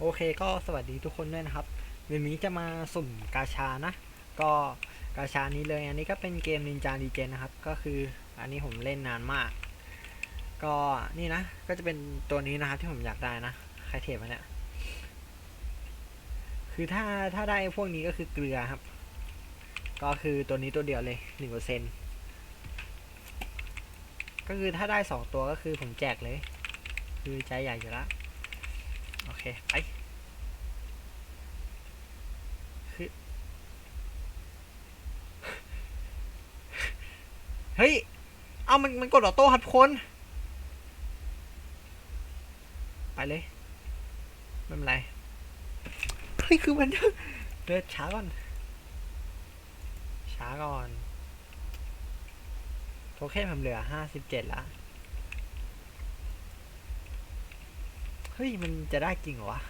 โอเคก็สวัสดีทุกคนด้วยนะครับวันนี้จะมาสุ่มกาชานะ ก็กาชานี้เลย อันนี้ก็เป็นเกมนินจาดีเจนะครับ ก็คืออันนี้ผมเล่นนานมาก ก็นี่นะ ก็จะเป็นตัวนี้นะครับที่ผมอยากได้นะ ใครเทปมาเนี่ย คือถ้าถ้าได้พวกนี้ก็คือเกลือครับ ก็คือตัวนี้ตัวเดียวเลยหนึ่งเปอร์เซ็นก็คือถ้าได้สองตัวก็คือผมแจกเลย คือใจใหญ่อยู่แล้ว เคไปเฮ้ย เอามันมันกดออโต้ครับทุกคน ไปเลย ไม่เป็นไร เฮ้ย คือมันเดินช้าก่อน ช้าก่อน โทเค็นผมเหลือห้าสิบเจ็ดละ เฮ้ย มันจะได้จริงเหรอวะ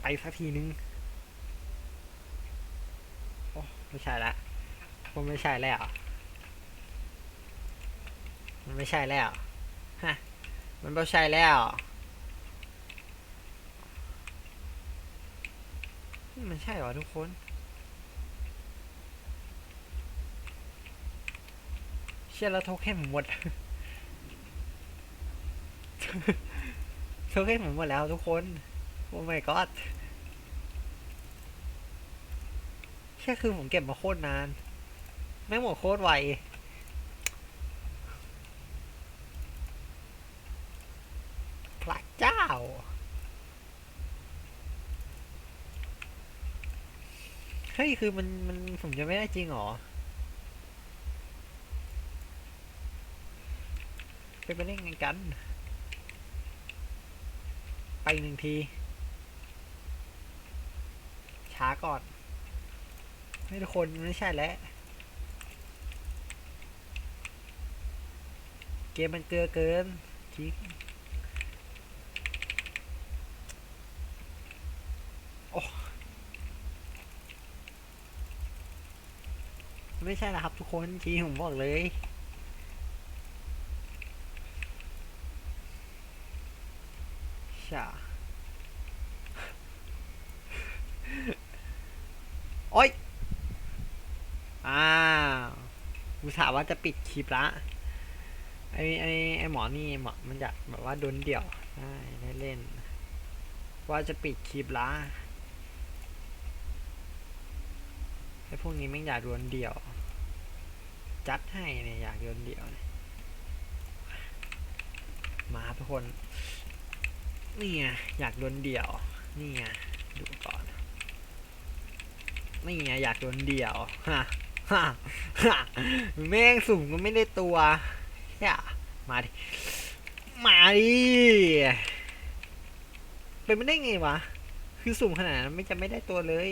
ไปสักทีนึง โอ้ ไม่ใช่ละ มันไม่ใช่แล้ว มันไม่ใช่แล้ว ฮะ มันไม่ใช่แล้ว มันใช่เหรอทุกคนเชื่อแล้วโทเค็นผมหมด โทเค็นผมหมดแล้วทุกคน โอ้ my god แค่คือผมเก็บมาโคตรนานแม่หมดโคตรไวพระเจ้าเฮ้ยคือมันมันผมจะไม่ได้จริงหรอ เป็นไปได้ไงกัน ไปหนึ่งที ช้าก่อน ให้ทุกคนไม่ใช่แล้ว เกมมันเกลือเกินจิกโอ้ไม่ใช่นะครับทุกคนจริงผมบอกเลยชา โอ๊ยอ้าวอุตส่าห์ว่าจะปิดคลิปละไอ้ไอ้ไอ้หมอนี่หมอมันอยากแบบว่าโดนเดี่ยวได้เล่น ว่าจะปิดคลิปละไอ้พวกนี้ไม่อยากโดนเดี่ยว จัดให้เนี่ยอยากโดนเดี่ยว มาทุกคนนี่ไงอยากโดนเดี่ยว นี่ไงดูก่อน นี่ไงอยากโดนเดี่ยวฮะฮะฮะแม่งสุ่มก็ไม่ได้ตัวอย่ามาดิ มาดิ เป็นไม่ได้ไงวะ คือสุ่มขนาดนั้นไม่จะไม่ได้ตัวเลย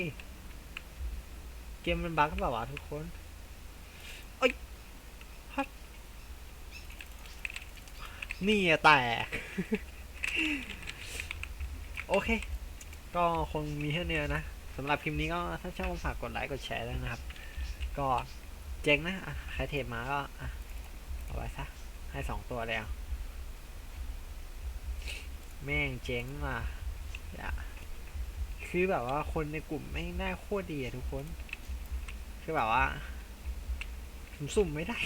เกมมันบั๊กเปล่าวะทุกคนโอ้ยฮัดนี่อะแตก โอเค ก็คงมีแค่เนี้ยนะ สำหรับคลิปนี้ก็ถ้าชอบฝากกดไลค์กดแชร์ด้วยนะครับ ก็เจ๊งนะใครเทปมาก็เอาไว้ซะให้สองตัวแล้วแม่งเจ๊งว่ะอย่าคือแบบว่าคนในกลุ่มไม่งน่าโคตรดีอะทุกคน คือแบบว่าผมสุ่มไม่ได้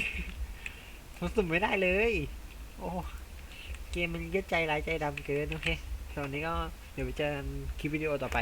ผมสุ่มไม่ได้เลย โอ้เกมมันยึดใจร้ายใจดำเกินโอเคสำหรับนนี้ก็เดี๋ยวไปเจอกันคลิปวิดีโอต่อไป